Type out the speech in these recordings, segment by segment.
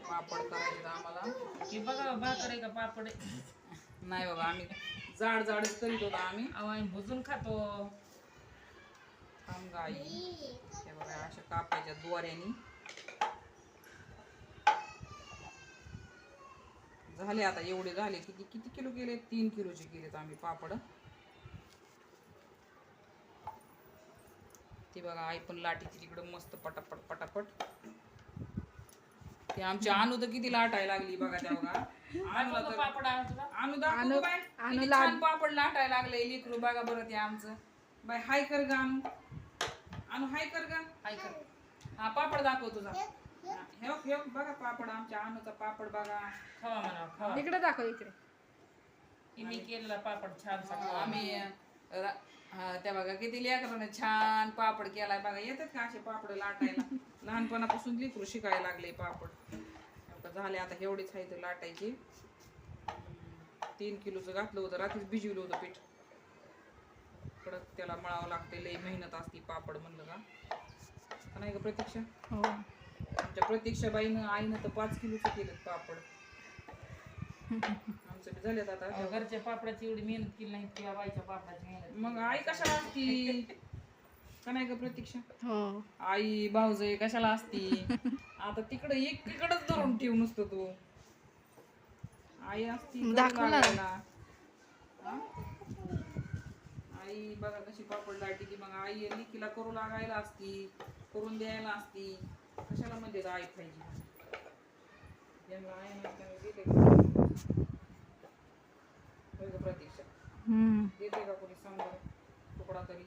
पापड करायचे आम्हाला. हे बघा भाकर आहे का पापड? आहे नाही बाबा आम्ही जाड जाडच करीत होतो आम्ही. अहो, आम्ही भुजून खातो. थांब गाई हे बघा अशा कापायच्या दोऱ्यानी. झाले आता एवढे झाले. किती किती किलो केले? तीन किलोचे केलेत आम्ही पापड. ते बघा आई पण लाटी तिकडं मस्त पटापट पटापट. आमच्या अनु तर किती लाटायला लागली बघा त्या बघा. तर- गं पापड बाय किती छान पापड लाटायला लागले. लिकरू बघा बरं ते आमचं. बाय हाय कर गा अनु. अनु हाय कर गा. हाय कर. हा पापड दाखव तुझा. हा, हे बघ, पापड आमच्या अनुचा पापड बघा. खावा म्हणा खावा. इकडे दाखव इकडे. मी केलेला पापड छान आम्ही त्या बघा किती लेकराने छान पापड केलाय बघा. येतात का असे पापड लाटायला? लहानपणापासून लिकरू शिकायला लागले पापड. आता झाले आता एवढीच आहे तर लाटायची. तीन किलोचं घातलं होतं रात्रीच भिजवलं होतं पीठ. कडक त्याला मळावं लागते लई मेहनत असती पापड म्हणलं का. नाही का प्रतीक्षा? हो. आमच्या प्रतीक्षाबाईनं आईनं तर पाच किलोचं केलं पापड. आमचं बी झालेत आता. घरच्या पापडाची एवढी मेहनत केली नाही किंवा बाईच्या पापडाची मेहनत मग आई कशाला असती? का नाही का प्रतीक्षा? हो. आई भाऊजय कशाला असती? आता तिकडे एकीकडेच धरून ठेव नुसतं तू. आई असती दाखव? आई बघा कशी पापड लाटी ती. मग आई लिकीला करू लागायला असती करून द्यायला असती. कशाला म्हणजे आई पाहिजे? का? का प्रतीक्षा. देते का कोणी सांग तुकडा तरी?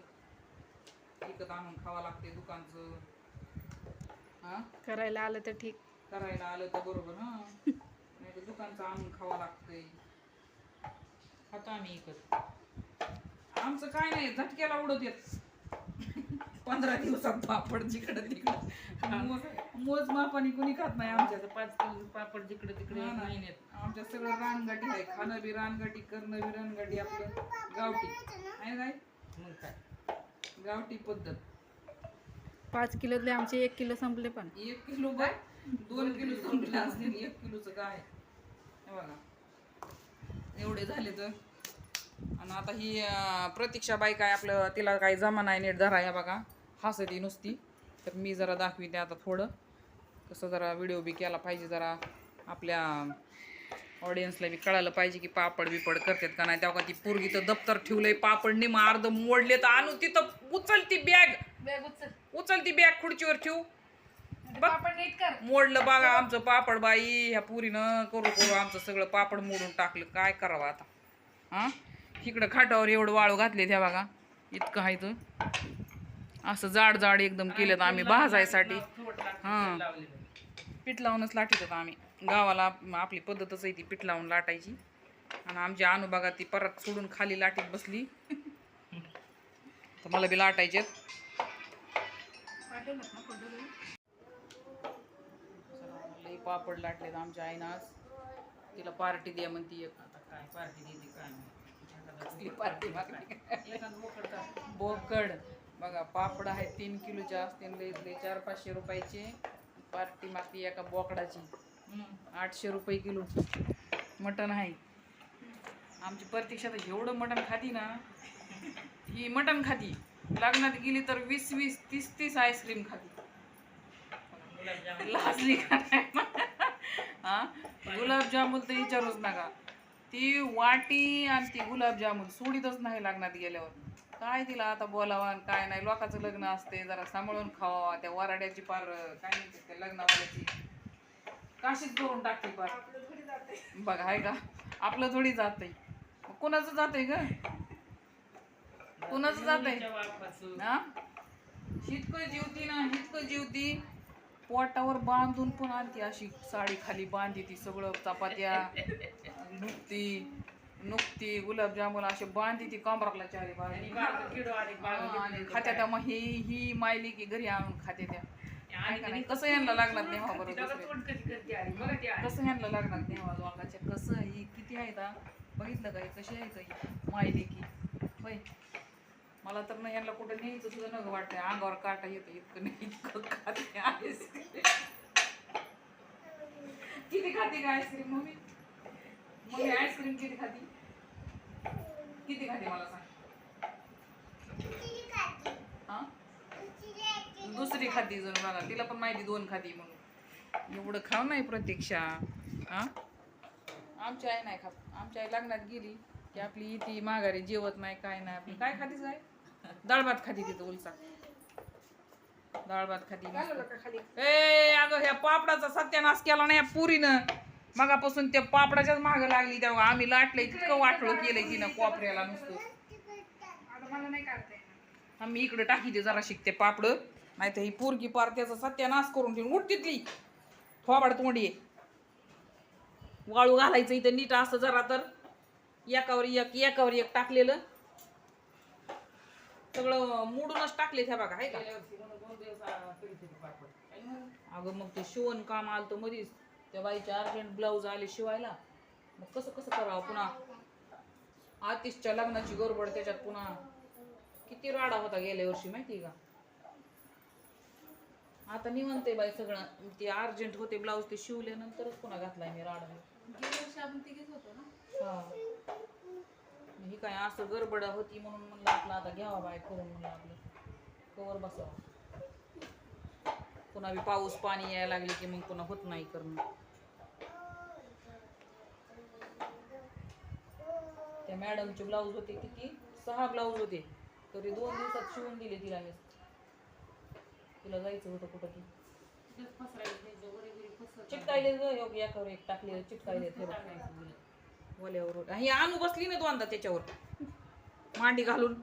विकत आणून खावा लागते दुकानचं. हा? करायला आलं तर ठीक. करायला आलं तर बरोबर हा. नाही तर दुकानचं आणून खावा लागतंय. खातो आम्ही इकत. आमचं काय नाही झटक्याला उडत येत. पंधरा दिवसात पापड जिकडं तिकडं. मोज- मोजमापाने कुणी खात नाही आमच्या आमच्या पाच किलो पापड जिकडे तिकडे हा ना. महिन्यात. आमच्या सगळं रानगाठी आहे. खाणं बी रानगाठी करणं बी रानगाठी आपलं. गावठी. आहे काय? मग काय? गावठी पद्धत. पाच किलोतले आमचे एक किलो संपले पण. एक किलो बाय दोन किलो संपले असतील एक किलोचं काय? हे बघा. एवढे झाले तर. आणि आता ही प्रतीक्षा बाई काय आपलं तिला काही जमा नाही नीट धरा या बघा. हसती नुसती. तर मी जरा दाखविते आता थोडं. कसं जरा व्हिडिओ बी केला पाहिजे जरा आपल्या ऑडियन्सला बी कळालं पाहिजे की पापड बिपड करतात का नाही. तेव्हा ती पोरगी तर दप्तर ठेवलंय पापड निम अर्ध मोडले तर आणू तिथं. उचलती बॅग उचलती बॅग खुर्चीवर ठेवू. पापड नीट कर. मोडलं बघा आमचं पापड बाई. ह्या पुरीनं करू करू आमचं सगळं पापड मोडून टाकलं. काय करावं आता? हा? इकडं खाटावर एवढं वाळू घातले त्या बघा. इतकं आहे तर असं जाड जाड एकदम केलं आम्ही भाजायसाठी. हां. पीठ लावूनच लाटत आम्ही. गावाला आपली पद्धतच आहे ती पीठ लावून लाटायची. आणि आमची अनुभागात ती परत सोडून खाली लाटीत बसली. तर मला बी लाटायचे लई पापड लाटलेत आमच्या आईनं आज. तिला पार्टी द्या म्हणती एक. आता काय पार्टी दिली काय कसली पार्टी बोकड. बघा पापड आहेत तीन किलोचे असतील चार पाचशे रुपयाचे. पार्टी मागती एका बोकडाची. आठशे रुपये किलो. मटण आहे. आमची प्रतीक्षा तर एवढं मटण खाती ना ही मटण खाती. लग्नात गेली तर वीस वीस तीस तीस आईस्क्रीम खाती. लाजली का हा? गुलाबजामुन तर विचारूच नका. ती वाटी आणि ती गुलाबजामुन सोडीतच नाही लग्नात गेल्यावर. काय तिला आता बोलावा आणि काय नाही? लोकांचं लग्न असते जरा सांभाळून खावा त्या वराड्याची पार काय म्हणते त्या लग्नवाल्याची. काशीच करून टाकते पार. बघा आहे का? आपलं थोडी मग कोणाचं जातंय ग? कोणाचं बापाचं. हा? इतकं जीवती ना इतकं जीवती पोटावर बांधून पण आणते अशी साडी खाली बांधते ती सगळं चपात्या नुकती. नुकती गुलाबजामुन असे बांधते ती कमराला चारी आणि हा, खात्या? त्या मग ही ही मायली की घरी आणून खाते त्या का नाही? तिने कसं यांना लागणार नाही हा बरोबर आहे. कसं ह्यांना लागणार लोकांच्या कसं ही किती आहेत हा? बघितलं का हे कशी आहे काही मायली की होय मला तर ना यांना कुठं न्यायचं सुद्धा नग वाटतंय अंगावर काटा येतं इतकं नाही इतकं खाते आहेस. खाते का आईस्क्रीम मम्मी मम्मी आईस्क्रीम किती खाती किती खाते मला सांग? हा? दुसरी खाती जण बघा तिला पण माहिती दोन खाती म्हणून. एवढं खाऊ नाही प्रतीक्षा. हा? आमची आई नाही खात. आमची आई लग्नात गेली की आपली इथे माघारी जेवत नाही काय नाही आपली. काय खातीच आहे डाळ भात खाती तिथं उलसा. डाळ भात खाती. ए अगं ह्या पापडाचा सत्यानाश केला नाही या पुरीनं. मगापासून त्या पापडाच्याच माग लागली तेव्हा. आम्ही लाटलंय तितकं वाटलं केलंय तिनं कोपऱ्याला नुसतं. आम्ही इकडे टाकी दे जरा शिकते पापड. नाही तर ही पोरगी पार त्याचा सत्यानाश करून ठेवून उठ तिथली. थोबाड तोंडी आहे. वाळू घालायचं इथं नीट असं जरा तर. एकावर एक एकावर एक टाकलेलं. सगळं मोडूनच टाकले त्या बघा आहे का? अगं मग ते शिवण काम आलं तर मधीच. त्या बाईचे अर्जंट ब्लाऊज आले शिवायला. मग कसं कसं करावं पुन्हा? आतिशच्या लग्नाची गडबड त्याच्यात पुन्हा. किती राडा होता गेल्या वर्षी माहिती का? आता निवंत बाई सगळं. ते अर्जंट होते ब्लाऊज ते शिवल्यानंतरच पुन्हा घातलाय मी राडा. आपण तिघेच होतो ना? हा. ही काय असं गडबड होती म्हणून म्हणलं आपलं आता घ्यावा बाय करून म्हणलं आपलं. कवर बसावं. पुन्हा पाऊस पाणी यायला लागले की मग पुन्हा होत नाही करणं त्या मॅडमचे ब्लाऊज होते किती? सहा ब्लाऊज होते. तरी दोन दिवसात शिवून दिले तिला मी. तिला जायचं होतं कुठं की चिटकायले एकावर एक टाकले चिटकायले. वल्यावर ही आणू बसली ना दोनदा त्याच्यावर. मांडी घालून.